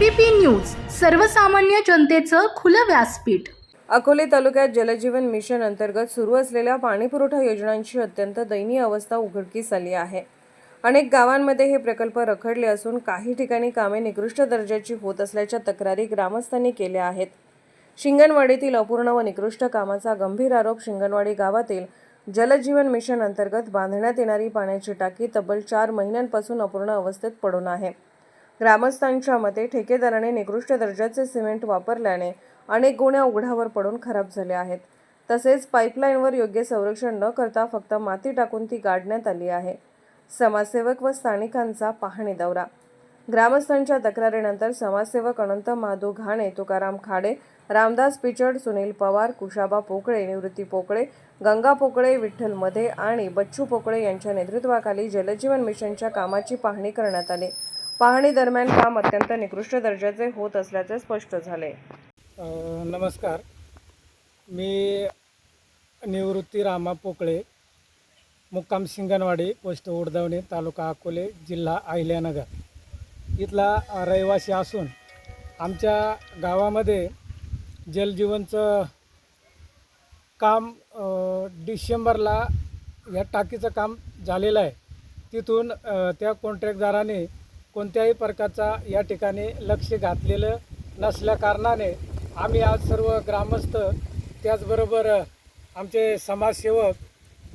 ABP news सर्वसामान्य जनतेचं खुलं व्यासपीठ. अकोले तालुक्यात जलजीवन मिशन अंतर्गत सुरू असलेल्या पाणीपुरवठा योजनांची अत्यंत दयनीय अवस्था उघडकीस आली आहे. अनेक गावांमध्ये हे प्रकल्प रखडले असून काही ठिकाणी कामे निकृष्ट दर्जाची होत असल्याच्या तक्रारी ग्रामस्थांनी केल्या आहेत. शिंगणवाडीतील अपूर्ण व निकृष्ट कामाचा गंभीर आरोप शिंगणवाडी गावातील जलजीवन मिशन अंतर्गत बांधण्यात येणारी पाण्याची टाकी तब्बल चार महिन्यांपासून अपूर्ण अवस्थेत पडून आहे. ग्रामस्थांच्या मते ठेकेदाराने निकृष्ट दर्जाचे सिमेंट वापरल्याने अनेक गुण्या उघड्यावर पडून खराब झाल्या आहेत. तसेच पाईपलाईनवर योग्य संरक्षण न करता फक्त माती टाकून ती गाडण्यात आली आहे. समाजसेवक व स्थानिकांचा पाहणी दौरा. ग्रामस्थांच्या तक्रारीनंतर समाजसेवक अनंत महादू घाणे तुकाराम खाडे रामदास पिचड सुनील पवार कुशाबा पोकळे निवृत्ती पोकळे गंगा पोकळे विठ्ठल मधे आणि बच्चू पोकळे यांच्या नेतृत्वाखाली जलजीवन मिशनच्या कामाची पाहणी करण्यात आली. पाहणी दरम्यान काम अत्यंत निकृष्ट दर्जाचे होत असल्याचे स्पष्ट झाले. नमस्कार. मी निवृत्ती रामा पोकळे मुक्काम सिंगणवाडी पोस्ट उडदावणे तालुका अकोले जिल्हा अहिल्यानगर. इथला रहिवासी असून आमच्या गावामध्ये जलजीवनचं काम डिसेंबरला या टाकीचं काम झालेलं आहे. तिथून त्या कॉन्ट्रॅक्टदाराने कोणत्याही प्रकारचा या ठिकाणी लक्ष घातलेलं नसल्या कारणाने आम्ही आज सर्व ग्रामस्थ त्याचबरोबर आमचे समाजसेवक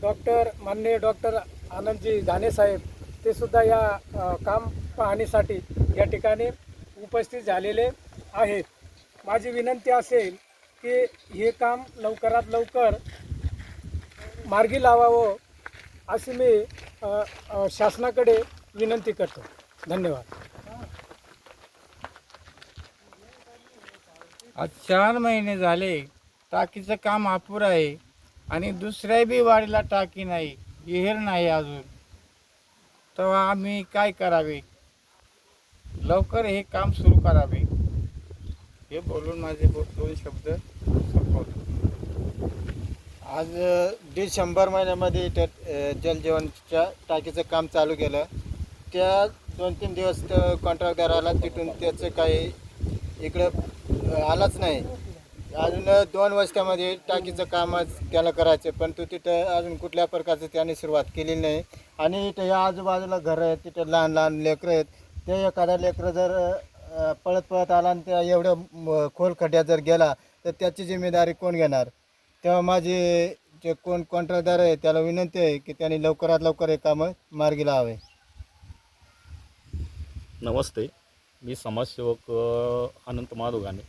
डॉक्टर माननीय डॉक्टर आनंदजी घाणेसाहेब ते सुद्धा या काम पाहणीसाठी या ठिकाणी उपस्थित झालेले आहेत. माझी विनंती असेल की हे काम लवकरात लवकर मार्गी लावावं अशी मी शासनाकडे विनंती करतो. धन्यवाद. आज चार महिने झाले टाकीचं काम अपुरं आहे आणि दुसऱ्या बी वाडीला टाकी नाही विहीर नाही अजून. तेव्हा आम्ही काय करावे? लवकर हे काम सुरू करावे. हे बोलून माझे दो- दोन शब्द संपवतो. आज डिसेंबर महिन्यामध्ये त्या जलजीवनच्या टाकीचं काम चालू केलं. त्या दोन तीन दिवस कॉन्ट्रॅक्टदार आला तिथून त्याचं काही इकडं आलाच नाही. अजून दोन वस्त्यामध्ये टाकीचं काम त्याला करायचं पण तो तिथं अजून कुठल्या प्रकारचं त्याने सुरुवात केलेली नाही. आणि इथं या आजूबाजूला घरं आहेत तिथं लहान लहान लेकरं आहेत. ते एखादा लेकरं जर पळत पळत आला आणि त्या एवढं खोल खड्ड्यात जर गेला तर त्याची जिम्मेदारी कोण घेणार? तेव्हा माझे जे कोण कॉन्ट्रॅक्टदार आहे त्याला विनंती आहे की त्यांनी लवकरात लवकर हे कामं मार्गी लावावे. नमस्ते. मी समाजसेवक अनंत माधुगाने.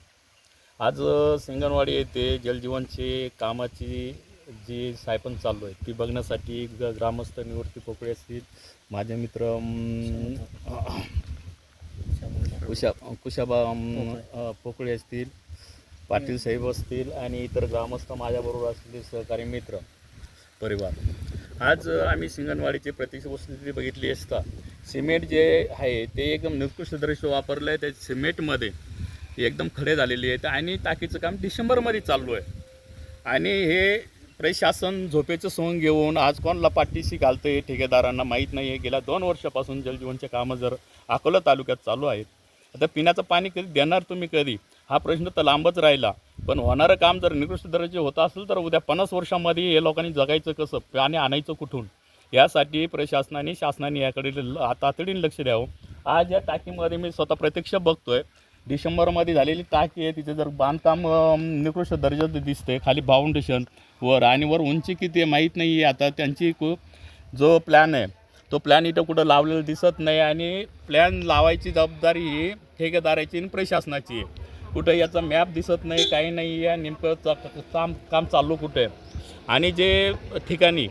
आज सिंगणवाडी येथे जलजीवनचे कामाची जी सायपन चालू आहे ती बघण्यासाठी ग ग्रामस्थ निवृत्ती पोकळे असतील माझे मित्र कुशा कुशाबा पोकळे असतील पाटील साहेब असतील आणि इतर ग्रामस्थ माझ्याबरोबर असलेले सहकारी मित्र. परिवार. आज आम्ही सिंगणवाडीची प्रत्यक्ष वस्तुस्थिती बघितली असता सिमेंट जे आहे ते एकदम निकृष्ट दृश्य वापरलं आहे. त्या सिमेंटमध्ये एकदम खडे झालेले आहेत आणि टाकीचं काम डिसेंबरमध्ये चालू आहे. आणि हे प्रशासन झोपेचं सोंग घेऊन आज कोणाला पाठीशी घालतं आहे ठेकेदारांना माहीत नाही आहे. गेल्या दोन वर्षापासून जलजीवनचे कामं जर अकोला तालुक्यात चालू आहेत आता पिण्याचं पाणी कधी देणार तुम्ही कधी? हा प्रश्न तर लांबच राहिला. पण होणारं काम जर निकृष्ट दर्जाचे होत असेल तर उद्या पन्नास वर्षामध्ये हे लोकांनी जगायचं कसं? पाणी आणायचं कुठून? यासाठी प्रशासनाने शासनाने याकडे ल- तातडीने लक्ष द्यावं. आज या टाकीमध्ये मी स्वतः प्रत्यक्ष बघतोय. डिसेंबरमध्ये झालेली टाकी आहे तिथे जर बांधकाम निकृष्ट दर्जाचं दिसते. खाली फाउंडेशन वर आणि वर उंची किती आहे माहीत नाही आहे आता. त्यांची जो प्लॅन आहे तो प्लॅन इथं कुठं लावलेला दिसत नाही आणि प्लॅन लावायची जबाबदारी ही ठेकेदाराची आणि प्रशासनाची आहे. कुठं याचा मॅप दिसत नाही काही नाही या नेमकं चा- काम काम चालू कुठे? आहे आणि जे ठिकाणी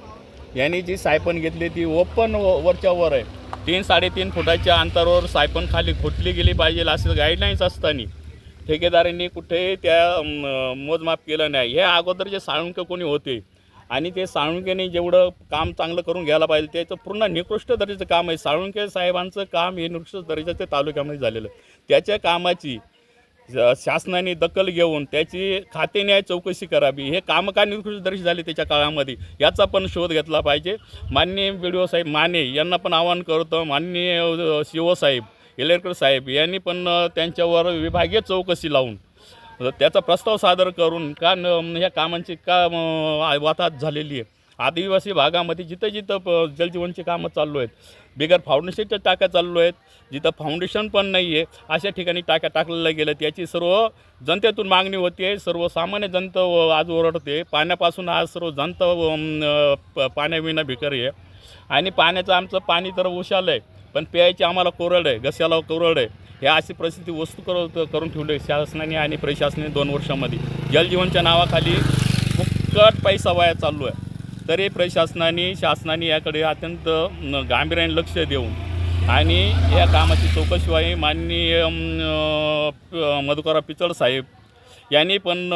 यांनी जी सायपन घेतली ती ओपन वरच्या वर आहे. तीन साडेतीन फुटाच्या अंतरावर सायपन खाली खोटली गेली पाहिजे असं गाईडलाईन्स असताना ठेकेदारांनी कुठेही त्या मोजमाप केलं नाही. हे अगोदर जे साळुंके कोणी होते आणि ते साळुंकेने जेवढं काम चांगलं करून घ्यायला पाहिजे त्याचं पूर्ण निकृष्ट दर्जाचं काम आहे. साळुंके साहेबांचं काम हे निकृष्ट दर्जाच्या तालुक्यामध्ये झालेलं त्याच्या कामाची शासनाने दखल घेऊन त्याची खातेन्याय चौकशी करावी. हे कामं का निकृष्टदर्शी झाले त्याच्या काळामध्ये. याचा पण शोध घेतला पाहिजे. माननीय बी डी ओ साहेब माने यांना पण आवाहन करतो. माननीय शिवसाहेब इलेरकर साहेब यांनी पण त्यांच्यावर विभागीय चौकशी लावून त्याचा प्रस्ताव सादर करून का न ह्या कामांची का अ, वाताहत झालेली आहे. आदिवासी भागामध्ये जिथं जिथं प- जलजीवनची कामं चालू आहेत बिगर फाउंडेशनच्या टाक्या चालू आहेत जिथं फाउंडेशन पण नाही आहे अशा ठिकाणी टाक्या टाकलेल्या गेल्या याची सर्व जनतेतून मागणी होते सर्वसामान्य जनता आज ओरडते पाण्यापासून आज सर्व जनता प- पाण्याविना भिकारी आहे. आणि पाण्याचं आमचं पाणी तर उशालं आहे पण प्यायची आम्हाला कोरड आहे घस्याला कोरड आहे. ह्या अशी परिस्थिती वस्तू कर करून ठेवली आहे शासनाने आणि प्रशासनाने दोन वर्षामध्ये. जलजीवनच्या नावाखाली फुकट पैसा वाया चालू आहे तरी प्रशासनाने शासनाने याकडे अत्यंत गांभीर्याने लक्ष देऊन आणि या कामाची चौकशीवाही माननीय अम, अ, मधुकरराव पिचड साहेब यांनी पण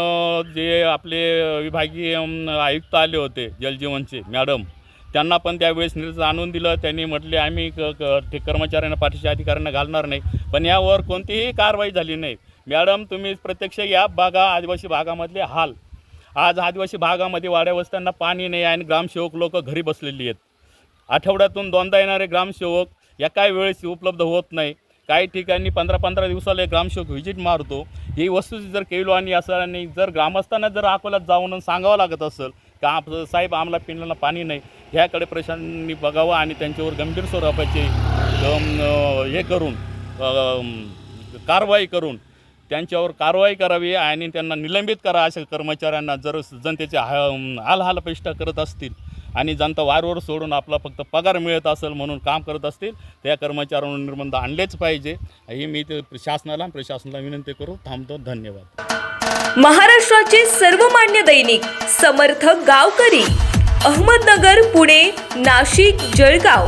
जे आपले विभागीय आयुक्त आले होते जलजीवनचे मॅडम त्यांना पण त्यावेळेस निर्देश आणून दिलं. त्यांनी म्हटले आम्ही क क ते कर्मचाऱ्यांना पाठीशी अधिकाऱ्यांना घालणार नाही पण यावर कोणतीही कारवाई झाली नाही. मॅडम तुम्ही प्रत्यक्ष या भागा आदिवासी भागामधले हाल आज आदिवासी भागामध्ये वाड्या वस्त्यांना पाणी नाही आणि ग्रामसेवक लोक घरी बसलेली आहेत. आठवड्यातून दोनदा येणारे ग्रामसेवक एका वेळेस उपलब्ध होत नाही. काही ठिकाणी पंधरा पंधरा दिवसाला एक ग्रामसेवक व्हिजिट मारतो. ही वस्तू जर केलो आणि असं आणि जर ग्रामस्थांना जर अकोल्यात जाऊन सांगावं लागत असेल का आप साहेब आम्हाला पिण्याला पाणी नाही? ह्याकडे प्रशासनाने बघावं आणि त्यांच्यावर गंभीर स्वरूपाचे हे करून कारवाई करून त्यांच्यावर कारवाई करावी आणि त्यांना निलंबित करा अशा कर्मचाऱ्यांना जर जनतेचे हा हालहालपेष्टा करत असतील आणि जनता वारवर सोडून आपला फक्त पगार मिळत असेल म्हणून काम करत असतील त्या कर्मचाऱ्यांवर निर्बंध आणलेच पाहिजे. हे मी ते शासनाला प्रशासनाला विनंती करू. थांबतो. धन्यवाद. महाराष्ट्राचे सर्वमान्य दैनिक समर्थ गावकरी अहमदनगर पुणे नाशिक जळगाव.